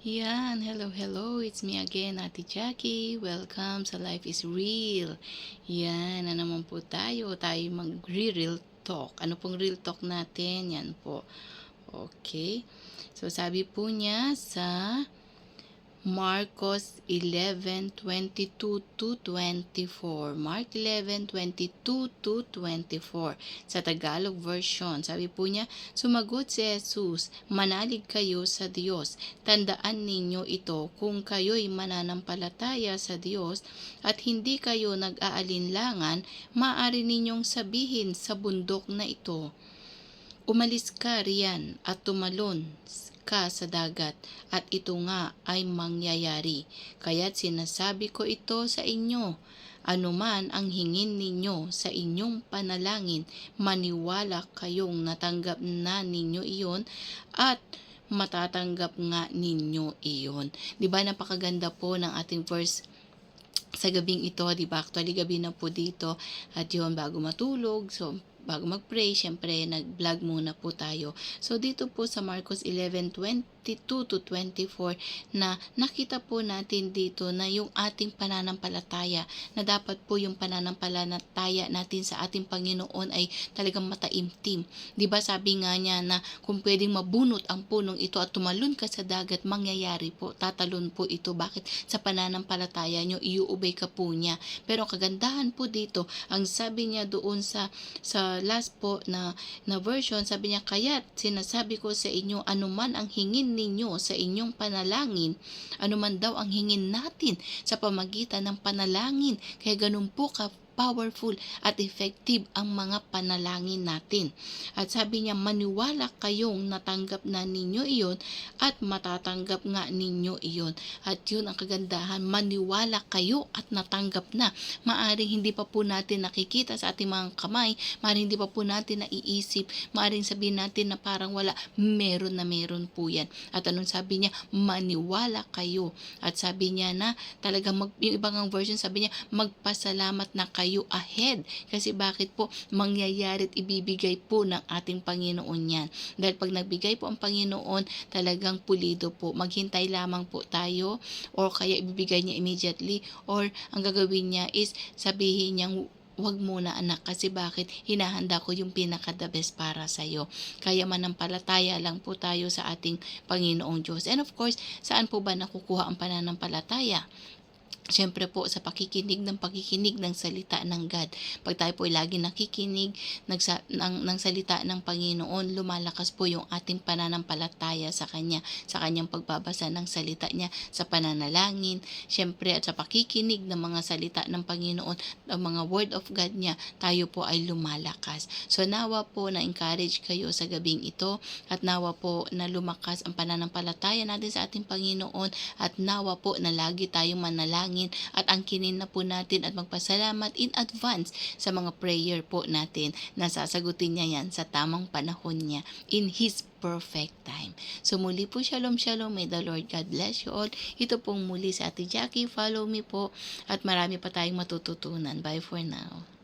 Yan, hello, hello. It's me again, Ate Jackie. Welcome sa Life is Real. Yan, na naman po tayo. Tayo mag-real talk. Ano pong real talk natin? Yan po. Okay. So, sabi po niya sa Marcos 11:22 to 24. Mark 11:22 to 24 sa Tagalog version. Sabi po niya, sumagot si Jesus, manalig kayo sa Diyos. Tandaan ninyo ito kung kayo'y mananampalataya sa Diyos at hindi kayo nag-aalinlangan, maaari ninyong sabihin sa bundok na ito, Umalis ka riyan at tumalon ka sa dagat at ito nga ay mangyayari. Kaya't sinasabi ko ito sa inyo, anuman ang hingin ninyo sa inyong panalangin, maniwala kayong natanggap na ninyo iyon at matatanggap nga ninyo iyon. 'Di ba napakaganda po ng ating verse sa gabing ito, 'di ba? Actually gabi na po dito at 'yon bago matulog. So bago mag-pray, syempre nag-vlog muna po tayo. So dito po sa Marcos 11:22 to 24 na nakita po natin dito na yung ating pananampalataya na dapat po yung pananampalataya natin sa ating Panginoon ay talagang mataimtim. 'Di ba sabi nga niya na kung pwedeng mabunot ang punong ito at tumalon ka sa dagat, mangyayari po, tatalon po ito. Bakit? Sa pananampalataya nyo, iuubay ka po niya. Pero kagandahan po dito, ang sabi niya doon sa sa last po na na version, sabi niya, kaya't sinasabi ko sa inyo, anuman ang hingin ninyo sa inyong panalangin, anuman daw ang hingin natin sa pamagitan ng panalangin. Kaya ganun po ka powerful at effective ang mga panalangin natin. At sabi niya, maniwala kayong natanggap na ninyo iyon at matatanggap nga ninyo iyon. At yun ang kagandahan, maniwala kayo at natanggap na. Maaring hindi pa po natin nakikita sa ating mga kamay, maaring hindi pa po natin naiisip, maaring sabihin natin na parang wala, meron na meron po yan. At anong sabi niya, maniwala kayo. At sabi niya na talagang mag, yung ibang version sabi niya, magpasalamat na kayo ahead. Kasi bakit po mangyayari at ibibigay po ng ating Panginoon yan. Dahil pag nagbigay po ang Panginoon, talagang pulido po. Maghintay lamang po tayo or kaya ibibigay niya immediately or ang gagawin niya is sabihin niyang wag muna anak kasi bakit hinahanda ko yung pinaka the best para sa iyo. Kaya manampalataya lang po tayo sa ating Panginoong Diyos. And of course, saan po ba nakukuha ang pananampalataya? Siyempre po sa pakikinig ng pakikinig ng salita ng God. Pag tayo po ay lagi nakikinig nagsa, ng, ng salita ng Panginoon, lumalakas po yung ating pananampalataya sa Kanya, sa Kanyang pagbabasa ng salita niya, sa pananalangin, siyempre at sa pakikinig ng mga salita ng Panginoon, ang mga word of God niya, tayo po ay lumalakas. So nawa po na encourage kayo sa gabing ito at nawa po na lumakas ang pananampalataya natin sa ating Panginoon at nawa po na lagi tayong manalangin manalangin at angkinin na po natin at magpasalamat in advance sa mga prayer po natin na sasagutin niya yan sa tamang panahon niya in His perfect time. So muli po, shalom shalom, may the Lord God bless you all. Ito pong muli sa Ate Jackie, follow me po at marami pa tayong matututunan. Bye for now.